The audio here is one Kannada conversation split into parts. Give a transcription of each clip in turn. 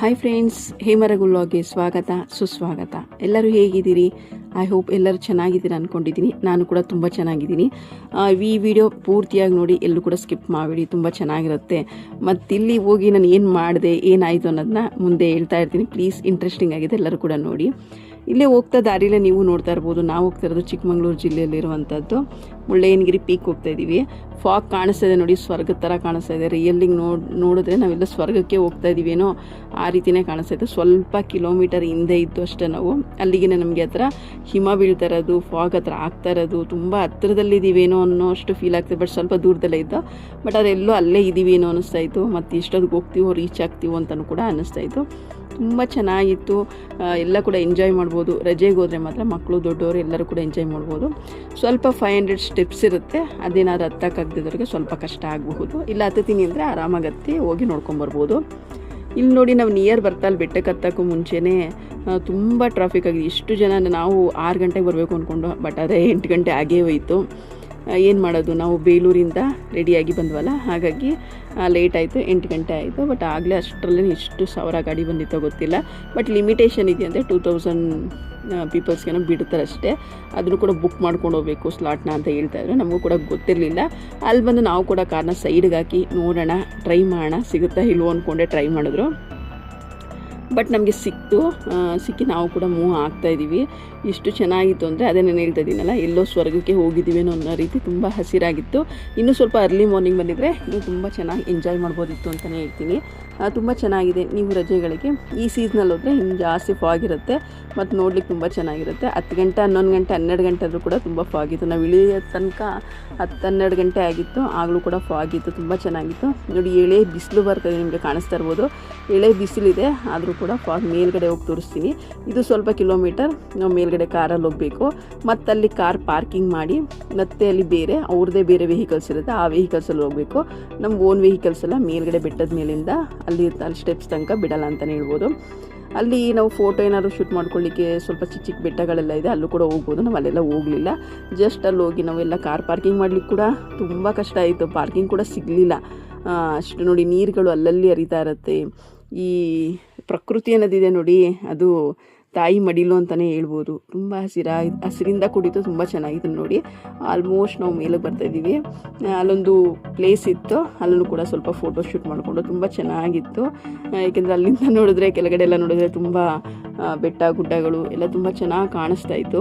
ಹಾಯ್ ಫ್ರೆಂಡ್ಸ್ ಹೇಮರಗುಲ್ಲಾಗೆ ಸ್ವಾಗತ, ಸುಸ್ವಾಗತ. ಎಲ್ಲರೂ ಹೇಗಿದ್ದೀರಿ? ಐ ಹೋಪ್ ಎಲ್ಲರೂ ಚೆನ್ನಾಗಿದ್ದೀರಾ ಅಂದ್ಕೊಂಡಿದ್ದೀನಿ ನಾನು ಕೂಡ ತುಂಬ ಚೆನ್ನಾಗಿದ್ದೀನಿ. ಈ ವಿಡಿಯೋ ಪೂರ್ತಿಯಾಗಿ ನೋಡಿ ಎಲ್ಲರೂ ಕೂಡ ಸ್ಕಿಪ್ ಮಾಡಿಬಿಡಿ. ತುಂಬ ಚೆನ್ನಾಗಿರುತ್ತೆ. ಮತ್ತು ಇಲ್ಲಿ ಹೋಗಿ ನಾನು ಏನು ಮಾಡಿದೆ, ಏನಾಯಿತು ಅನ್ನೋದನ್ನ ಮುಂದೆ ಹೇಳ್ತಾ ಇರ್ತೀನಿ. ಪ್ಲೀಸ್ ಇಂಟ್ರೆಸ್ಟಿಂಗ್ ಆಗಿದೆ ಎಲ್ಲರೂ ಕೂಡ ನೋಡಿ. ಇಲ್ಲೇ ಹೋಗ್ತಾ ದಾರಿಲೇ ನೀವು ನೋಡ್ತಾ ಇರ್ಬೋದು. ನಾವು ಹೋಗ್ತಾ ಇರೋದು ಚಿಕ್ಕಮಗಳೂರು ಜಿಲ್ಲೆಯಲ್ಲಿರುವಂಥದ್ದು. ಮುಳ್ಳಯ್ಯನಗಿರಿ ಪೀಕ್ ಹೋಗ್ತಾ ಇದ್ದೀವಿ. ಫಾಗ್ ಕಾಣಿಸ್ತಾ ಇದೆ ನೋಡಿ ಸ್ವರ್ಗದ ಥರ ಕಾಣಿಸ್ತಾ ಇದೆ. ರಿಯಲ್ಲಿಗೆ ನೋಡಿ, ನೋಡಿದ್ರೆ ನಾವೆಲ್ಲ ಸ್ವರ್ಗಕ್ಕೆ ಹೋಗ್ತಾ ಇದ್ದೀವೇನೋ ಆ ರೀತಿನೇ ಕಾಣಿಸ್ತಾ ಇದೆ. ಸ್ವಲ್ಪ ಕಿಲೋಮೀಟರ್ ಹಿಂದೆ ಇದ್ದು ಅಷ್ಟೇ ನಾವು. ಅಲ್ಲಿಗೆ ನಮಗೆ ಹತ್ರ ಹಿಮ ಬೀಳ್ತಾ ಇರೋದು ಫಾಗ್ ಹತ್ರ ಆಗ್ತಾ ಇರೋದು, ತುಂಬ ಹತ್ತಿರದಲ್ಲಿದ್ದೀವೇನೋ ಅನ್ನೋ ಅಷ್ಟು ಫೀಲ್ ಆಗ್ತದೆ. ಬಟ್ ಸ್ವಲ್ಪ ದೂರದಲ್ಲೇ ಇತ್ತು ಬಟ್ ಅದೆಲ್ಲೋ ಅಲ್ಲೇ ಇದ್ದೀವೇನೋ ಅನ್ನಿಸ್ತಾ ಇತ್ತು. ಮತ್ತು ಇಷ್ಟೊತ್ತಿಗೆ ಹೋಗ್ತೀವೋ ರೀಚ್ ಆಗ್ತೀವೋ ಅಂತಲೂ ಕೂಡ ಅನ್ನಿಸ್ತಾ ಇತ್ತು. ತುಂಬ ಚೆನ್ನಾಗಿತ್ತು. ಎಲ್ಲ ಕೂಡ ಎಂಜಾಯ್ ಮಾಡ್ಬೋದು. ರಜೆಗೆ ಹೋದರೆ ಮಾತ್ರ ಮಕ್ಕಳು ದೊಡ್ಡವರು ಎಲ್ಲರೂ ಕೂಡ ಎಂಜಾಯ್ ಮಾಡ್ಬೋದು. ಸ್ವಲ್ಪ ಫೈವ್ ಹಂಡ್ರೆಡ್ ಸ್ಟೆಪ್ಸ್ ಇರುತ್ತೆ. ಅದೇನಾದ್ರು ಹತ್ತಕ್ಕಾಗದಿದ್ದವ್ರಿಗೆ ಸ್ವಲ್ಪ ಕಷ್ಟ ಆಗಬಹುದು. ಇಲ್ಲ ಹತ್ತತೀನಿ ಅಂದರೆ ಆರಾಮಾಗಿ ಹತ್ತಿ ಹೋಗಿ ನೋಡ್ಕೊಂಬರ್ಬೋದು ಇಲ್ಲಿ ನೋಡಿ ನಾವು ನಿಯರ್ ಬರ್ತಾ ಅಲ್ಲಿ ಬೆಟ್ಟಕ್ಕೆ ಹತ್ತಕ್ಕೂ ಮುಂಚೆನೇ ತುಂಬ ಟ್ರಾಫಿಕ್ ಆಗಿದೆ. ಇಷ್ಟು ಜನ ನಾವು ಆರು ಗಂಟೆಗೆ ಬರಬೇಕು ಅಂದ್ಕೊಂಡು ಬಟ್ ಅದೇ ಎಂಟು ಗಂಟೆ ಆಗೇ ಹೋಯಿತು. ಏನು ಮಾಡೋದು? ನಾವು ಬೇಲೂರಿಂದ ರೆಡಿಯಾಗಿ ಬಂದ್ವಲ್ಲ, ಹಾಗಾಗಿ ಲೇಟ್ ಆಯಿತು, ಎಂಟು ಗಂಟೆ ಆಯಿತು ಬಟ್ ಆಗಲೇ ಅಷ್ಟರಲ್ಲೇ ಎಷ್ಟು ಸಾವಿರ ಗಾಡಿ ಬಂದಿತ್ತೋ ಗೊತ್ತಿಲ್ಲ. ಬಟ್ ಲಿಮಿಟೇಷನ್ ಇದೆ ಅಂದರೆ ಟೂ ತೌಸಂಡ್ ಪೀಪಲ್ಸ್ಗೇನೋ ಬಿಡ್ತಾರೆ ಅಷ್ಟೇ ಅದನ್ನು ಕೂಡ ಬುಕ್ ಮಾಡ್ಕೊಂಡು ಹೋಗಬೇಕು ಸ್ಲಾಟ್ನ ಅಂತ ಹೇಳ್ತಾ ಇದ್ರು. ನಮಗೂ ಕೂಡ ಗೊತ್ತಿರಲಿಲ್ಲ. ಅಲ್ಲಿ ಬಂದು ನಾವು ಕೂಡ ಕಾರ್ನ ಸೈಡ್ಗೆ ಹಾಕಿ ನೋಡೋಣ ಟ್ರೈ ಮಾಡೋಣ. ಸಿಗುತ್ತಾ ಇಲ್ವೋ ಅಂದ್ಕೊಂಡೆ ಟ್ರೈ ಮಾಡಿದ್ರು. ಬಟ್ ನಮಗೆ ಸಿಕ್ತು. ಸಿಕ್ಕಿ ನಾವು ಕೂಡ ಮೂವ್ ಆಗ್ತಾ ಇದ್ದೀವಿ ಇಷ್ಟು ಚೆನ್ನಾಗಿತ್ತು ಅಂದರೆ ಅದೇ ನಾನು ಹೇಳ್ತಾ ಇದ್ದೀನಲ್ಲ, ಎಲ್ಲೋ ಸ್ವರ್ಗಕ್ಕೆ ಹೋಗಿದ್ದೀವೇನೋ ಅನ್ನೋ ರೀತಿ ತುಂಬ ಹಸಿರಾಗಿತ್ತು. ಇನ್ನೂ ಸ್ವಲ್ಪ ಅರ್ಲಿ ಮಾರ್ನಿಂಗ್ ಬಂದಿದ್ದರೆ ಇನ್ನೂ ತುಂಬ ಚೆನ್ನಾಗಿ ಎಂಜಾಯ್ ಮಾಡ್ಬೋದಿತ್ತು ಅಂತಲೇ ಹೇಳ್ತೀನಿ. ತುಂಬ ಚೆನ್ನಾಗಿದೆ ನೀವು ರಜೆಗಳಿಗೆ. ಈ ಸೀಸ್ನಲ್ಲಿ ಹೋದರೆ ಇನ್ನು ಜಾಸ್ತಿ ಫಾಗ್ ಇರುತ್ತೆ. ಮತ್ತು ನೋಡ್ಲಿಕ್ಕೆ ತುಂಬ ಚೆನ್ನಾಗಿರುತ್ತೆ. ಹತ್ತು ಗಂಟೆ, ಹನ್ನೊಂದು ಗಂಟೆ, ಹನ್ನೆರಡು ಗಂಟೆ ಆದರೂ ಕೂಡ ತುಂಬ ಫಾಗ್ ಇತ್ತು. ನಾವು ಇಳಿಯೋ ತನಕ ಹತ್ತು ಹನ್ನೆರಡು ಗಂಟೆ ಆಗಿತ್ತು. ಆಗಲೂ ಕೂಡ ಫಾಗ್ ಇತ್ತು. ತುಂಬ ಚೆನ್ನಾಗಿತ್ತು. ನೋಡಿ, ಎಳೆ ಬಿಸಿಲು ಬರ್ತದೆ ನಿಮಗೆ ಕಾಣಿಸ್ತಾ ಇರ್ಬೋದು. ಎಳೆ ಬಿಸಿಲಿದೆ. ಆದರೂ ಕೂಡ ಫಾಗ್ ಮೇಲ್ಗಡೆ ಹೋಗಿ ತೋರಿಸ್ತೀನಿ. ಇದು ಸ್ವಲ್ಪ ಕಿಲೋಮೀಟರ್ ನಾವು ಮೇಲ್ಗಡೆ ಕಾರಲ್ಲಿ ಹೋಗಬೇಕು. ಮತ್ತು ಅಲ್ಲಿ ಕಾರ್ ಪಾರ್ಕಿಂಗ್ ಮಾಡಿ, ಮತ್ತೆ ಅಲ್ಲಿ ಬೇರೆ ಅವ್ರದ್ದೇ ಬೇರೆ ವೆಹಿಕಲ್ಸ್ ಇರುತ್ತೆ. ಆ ವೆಹಿಕಲ್ಸಲ್ಲಿ ಹೋಗಬೇಕು. ನಮ್ಮ ಓನ್ ವೆಹಿಕಲ್ಸ್ ಎಲ್ಲ ಮೇಲ್ಗಡೆ ಬೆಟ್ಟದ ಮೇಲಿಂದ ಅಲ್ಲಿ ಅಲ್ಲಿ ಸ್ಟೆಪ್ಸ್ ತನಕ ಬಿಡಲ್ಲ ಅಂತಲೇ ಹೇಳ್ಬೋದು. ಅಲ್ಲಿ ನಾವು ಫೋಟೋ ಏನಾದರೂ ಶೂಟ್ ಮಾಡ್ಕೊಳ್ಳಿಕ್ಕೆ ಸ್ವಲ್ಪ ಚಿಕ್ಕ ಚಿಕ್ಕ ಬೆಟ್ಟಗಳೆಲ್ಲ ಇದೆ, ಅಲ್ಲೂ ಕೂಡ ಹೋಗ್ಬೋದು. ನಾವು ಅಲ್ಲೆಲ್ಲ ಹೋಗಲಿಲ್ಲ. ಜಸ್ಟ್ ಅಲ್ಲಿ ಹೋಗಿ ನಾವೆಲ್ಲ ಕಾರ್ ಪಾರ್ಕಿಂಗ್ ಮಾಡ್ಲಿಕ್ಕೆ ಕೂಡ ತುಂಬ ಕಷ್ಟ ಆಯಿತು. ಪಾರ್ಕಿಂಗ್ ಕೂಡ ಸಿಗಲಿಲ್ಲ. ಅಷ್ಟು ನೋಡಿ ನೀರುಗಳು ಅಲ್ಲಲ್ಲಿ ಹರಿತಾ ಇರುತ್ತೆ. ಈ ಪ್ರಕೃತಿ ಅನ್ನೋದಿದೆ ನೋಡಿ, ಅದು ತಾಯಿ ಮಡಿಲು ಅಂತಲೇ ಹೇಳ್ಬೋದು. ತುಂಬ ಹಸಿರ, ಹಸಿರಿಂದ ಕೂಡಿತ್ತು ತುಂಬ ಚೆನ್ನಾಗಿತ್ತು ನೋಡಿ ಆಲ್ಮೋಸ್ಟ್ ನಾವು ಮೇಲಕ್ಕೆ ಬರ್ತಾ ಇದ್ದೀವಿ. ಅಲ್ಲೊಂದು ಪ್ಲೇಸ್ ಇತ್ತು. ಅಲ್ಲೂ ಕೂಡ ಸ್ವಲ್ಪ ಫೋಟೋ ಶೂಟ್ ಮಾಡಿಕೊಂಡು ತುಂಬ ಚೆನ್ನಾಗಿತ್ತು. ಏಕೆಂದರೆ ಅಲ್ಲಿಂದ ನೋಡಿದ್ರೆ, ಕೆಳಗಡೆ ಎಲ್ಲ ನೋಡಿದ್ರೆ ತುಂಬ ಬೆಟ್ಟ, ಗುಡ್ಡಗಳು ಎಲ್ಲ ತುಂಬ ಚೆನ್ನಾಗಿ ಕಾಣಿಸ್ತಾ ಇತ್ತು.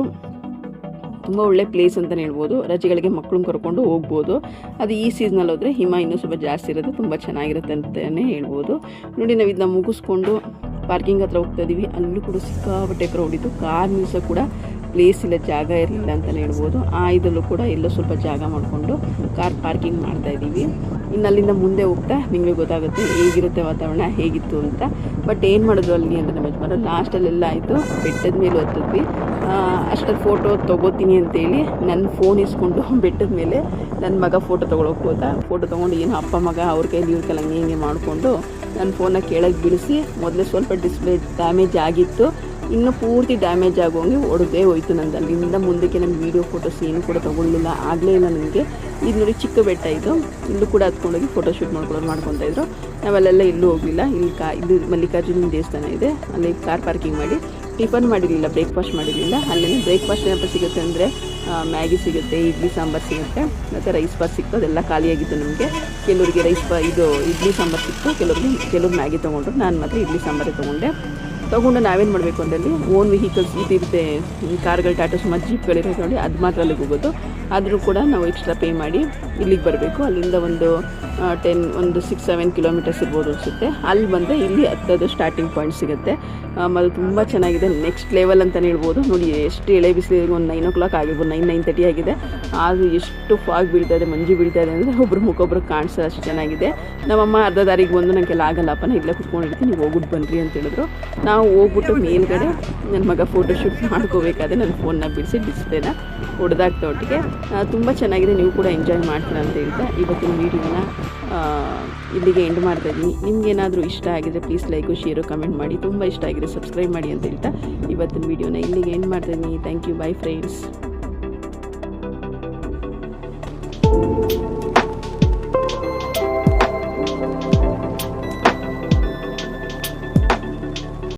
ತುಂಬ ಒಳ್ಳೆ ಪ್ಲೇಸ್ ಅಂತಲೇ ಹೇಳ್ಬೋದು. ರಜೆಗಳಿಗೆ ಮಕ್ಕಳನ್ನ ಕರ್ಕೊಂಡು ಹೋಗ್ಬೋದು. ಅದು ಈ ಸೀಸನಲ್ಲಿ ಹೋದರೆ ಹಿಮ ಇನ್ನೂ ಸ್ವಲ್ಪ ಜಾಸ್ತಿ ಇರುತ್ತೆ. ತುಂಬ ಚೆನ್ನಾಗಿರುತ್ತೆ ಅಂತಲೇ ಹೇಳ್ಬೋದು. ನೋಡಿ ನಾವು ಇದನ್ನ ಮುಗಿಸ್ಕೊಂಡು ಪಾರ್ಕಿಂಗ್ ಹತ್ರ ಹೋಗ್ತಾ ಇದ್ದೀವಿ ಅಲ್ಲೂ ಕೂಡ ಸಿಕ್ಕಾಪಟ್ಟೆ ಕ್ರೌಡ್ ಇತ್ತು. ಕಾರ್ ನಿಲ್ಸೋ ಕೂಡ ಪ್ಲೇಸ್ ಇಲ್ಲ, ಜಾಗ ಇರಲಿಲ್ಲ ಅಂತಲೇ ಹೇಳ್ಬೋದು. ಆ ಇದರಲ್ಲೂ ಕೂಡ ಎಲ್ಲೋ ಸ್ವಲ್ಪ ಜಾಗ ಮಾಡಿಕೊಂಡು ಕಾರ್ ಪಾರ್ಕಿಂಗ್ ಮಾಡ್ತಾ ಇದ್ದೀವಿ ಇನ್ನು ಅಲ್ಲಿಂದ ಮುಂದೆ ಹೋಗ್ತಾ ನಿಮಗೆ ಗೊತ್ತಾಗುತ್ತೆ ಹೇಗಿರುತ್ತೆ ವಾತಾವರಣ, ಹೇಗಿತ್ತು ಅಂತ. ಬಟ್ ಏನು ಮಾಡಿದ್ರು ಅಲ್ಲಿ ಅಂತ ನಮ್ಮ ಯಜಮಾನ ಲಾಸ್ಟಲ್ಲೆಲ್ಲ ಆಯಿತು. ಬೆಟ್ಟದ ಮೇಲೆ ಹತ್ತಿದ್ವಿ. ಅಷ್ಟಲ್ಲಿ ಫೋಟೋ ತೊಗೋತೀನಿ ಅಂತೇಳಿ ನನ್ನ ಫೋನ್ ಇಸ್ಕೊಂಡು ಬೆಟ್ಟದ ಮೇಲೆ ನನ್ನ ಮಗ ಫೋಟೋ ತೊಗೊಳಕ್ಕೆ ಹೋದ. ಫೋಟೋ ತೊಗೊಂಡು ಏನು ಅಪ್ಪ, ಮಗ ಅವ್ರ ಕೈಲಿ ಇವ್ರ ಕೈಲಿ ಹಂಗೆ ಹಿಂಗೆ ಮಾಡಿಕೊಂಡು ನನ್ನ ಫೋನ್ನ ಕೆಳಗೆ ಬಿಡಿಸಿ ಮೊದಲೇ ಸ್ವಲ್ಪ ಡಿಸ್ಪ್ಲೇ ಡ್ಯಾಮೇಜ್ ಆಗಿತ್ತು. ಇನ್ನು ಪೂರ್ತಿ ಡ್ಯಾಮೇಜ್ ಆಗೋಂಗೆ ಹೊಡೆದೇ ಹೋಯ್ತು ನಂದು ಅಲ್ಲಿಂದ ಮುಂದಕ್ಕೆ ನಾನು ವೀಡಿಯೋ ಫೋಟೋಸ್ ಏನು ಕೂಡ ತೊಗೊಳ್ಳಿಲ್ಲ. ಆಗಲೇ ಇಲ್ಲ ನನಗೆ ಇದು ನೋಡಿ ಚಿಕ್ಕ ಬೆಟ್ಟ ಇದು. ಇಲ್ಲೂ ಕೂಡ ಹತ್ಕೊಂಡೋಗಿ ಫೋಟೋ ಶೂಟ್ ಮಾಡ್ಕೊಳ್ಳೋದು ಮಾಡ್ಕೊತಾ ಇದ್ರು. ನಾವಲ್ಲೆಲ್ಲ ಇಲ್ಲೂ ಹೋಗಲಿಲ್ಲ. ಇಲ್ಲಿ ಕಾ ಇದು ಮಲ್ಲಿಕಾರ್ಜುನ ದೇವಸ್ಥಾನ ಇದೆ. ಅಲ್ಲಿ ಕಾರ್ ಪಾರ್ಕಿಂಗ್ ಮಾಡಿ. ಟಿಫನ್ ಮಾಡಿರಲಿಲ್ಲ ಬ್ರೇಕ್ಫಾಸ್ಟ್ ಮಾಡಿರಲಿಲ್ಲ. ಅಲ್ಲಿ ಬ್ರೇಕ್ಫಾಸ್ಟ್ ಏನಪ್ಪ ಸಿಗುತ್ತೆ ಅಂದರೆ ಮ್ಯಾಗಿ ಸಿಗುತ್ತೆ, ಇಡ್ಲಿ ಸಾಂಬಾರು ಸಿಗುತ್ತೆ. ಮತ್ತು ರೈಸ್ ಬಾತ್ ಸಿಕ್ತು, ಅದೆಲ್ಲ ಖಾಲಿಯಾಗಿತ್ತು ನಮಗೆ. ಕೆಲವರಿಗೆ ರೈಸ್ ಬಾ ಇದು ಇಡ್ಲಿ ಸಾಂಬಾರು ಸಿಕ್ತು, ಕೆಲವ್ರಿಗೆ ಕೆಲವ್ರು ಮ್ಯಾಗಿ ತೊಗೊಂಡ್ರು. ನಾನು ಮಾತ್ರ ಇಡ್ಲಿ ಸಾಂಬಾರೇ ತೊಗೊಂಡೆ. ತೊಗೊಂಡು ನಾವೇನು ಮಾಡಬೇಕು ಅಂದರೆ ಓನ್ ವೆಹಿಕಲ್ಸ್ ಇದಿರುತ್ತೆ ಕಾರ್ಗಳು ಟಾಟಾ ಸುಮಾರು ಜೀಪ್ಗಳಿರುತ್ತೆ ನೋಡಿ, ಅದು ಮಾತ್ರ ಅಲ್ಲಿಗೆ ಹೋಗೋದು. ಆದರೂ ಕೂಡ ನಾವು ಎಕ್ಸ್ಟ್ರಾ ಪೇ ಮಾಡಿ ಇಲ್ಲಿಗೆ ಬರಬೇಕು. ಅಲ್ಲಿಂದ ಒಂದು ಟೆನ್ ಒಂದು ಸಿಕ್ಸ್ ಸೆವೆನ್ ಕಿಲೋಮೀಟರ್ಸ್ ಇರ್ಬೋದು ಅನಿಸುತ್ತೆ. ಅಲ್ಲಿ ಬಂದರೆ ಇಲ್ಲಿ ಹತ್ತದು ಸ್ಟಾರ್ಟಿಂಗ್ ಪಾಯಿಂಟ್ ಸಿಗುತ್ತೆ. ಅದು ತುಂಬ ಚೆನ್ನಾಗಿದೆ. ನೆಕ್ಸ್ಟ್ ಲೆವೆಲ್ ಅಂತಲೇ ಹೇಳ್ಬೋದು. ನೋಡಿ, ಎಷ್ಟು ಎಳೆ ಬಿಸಿಲಿಗೆ ಒಂದು ನೈನ್ ಓ ಕ್ಲಾಕ್ ಆಗಿರ್ಬೋದು. ನೈನ್ ನೈನ್ ತರ್ಟಿ ಆಗಿದೆ. ಆದರೂ ಎಷ್ಟು ಫಾಗ್ ಬೀಳ್ತಾ ಇದೆ, ಮಂಜು ಬೀಳ್ತಾ ಇದೆ ಅಂದರೆ ಒಬ್ರು ಮುಖೊಬ್ರು ಕಾಣಿಸೋ ಅಷ್ಟು ಚೆನ್ನಾಗಿದೆ. ನಮ್ಮಮ್ಮ ಅರ್ಧ ದಾರಿಗೆ ಬಂದು ನನಗೆಲ್ಲ ಆಗಲ್ಲಪ್ಪ ನಾನು ಇಲ್ಲೇ ಕುತ್ಕೊಂಡಿರ್ತೀನಿ. ನೀವು ಹೋಗ್ಬಿಟ್ಟು ಬನ್ನಿರಿ ಅಂತ ಹೇಳಿದ್ರು. ನಾವು ಹೋಗ್ಬಿಟ್ಟು ಮೇಲ್ಗಡೆ ನನ್ನ ಮಗ ಫೋಟೋಶೂಟ್ ಮಾಡ್ಕೋಬೇಕಾದ್ರೆ ನನ್ನ ಫೋನ್ನ ಬಿಡಿಸಿ ಡಿಸ್ಪ್ಲೇನ ಹೊಡೆದಾಗ್ತಾ ಒಟ್ಟಿಗೆ. ತುಂಬ ಚೆನ್ನಾಗಿದೆ. ನೀವು ಕೂಡ ಎಂಜಾಯ್ ಮಾಡ್ತೀರಾ ಅಂತ ಹೇಳ್ತಾ ಇವತ್ತಿನ ವೀಡಿಯೋನ ಇಲ್ಲಿಗೆ ಎಂಡ್ ಮಾಡ್ತಾ ಇದ್ದೀನಿ. ನಿಮ್ಗೇನಾದರೂ ಇಷ್ಟ ಆಗಿದ್ರೆ ಪ್ಲೀಸ್ ಲೈಕು ಶೇರು ಕಮೆಂಟ್ ಮಾಡಿ. ತುಂಬ ಇಷ್ಟ ಆಗಿದೆ ಸಬ್ಸ್ಕ್ರೈಬ್ ಮಾಡಿ ಅಂತ ಹೇಳ್ತಾ ಇವತ್ತಿನ ವೀಡಿಯೋನ ಇಲ್ಲಿಗೆ ಎಂಡ್ ಮಾಡ್ತಾ ಇದ್ದೀನಿ. Thank you by friends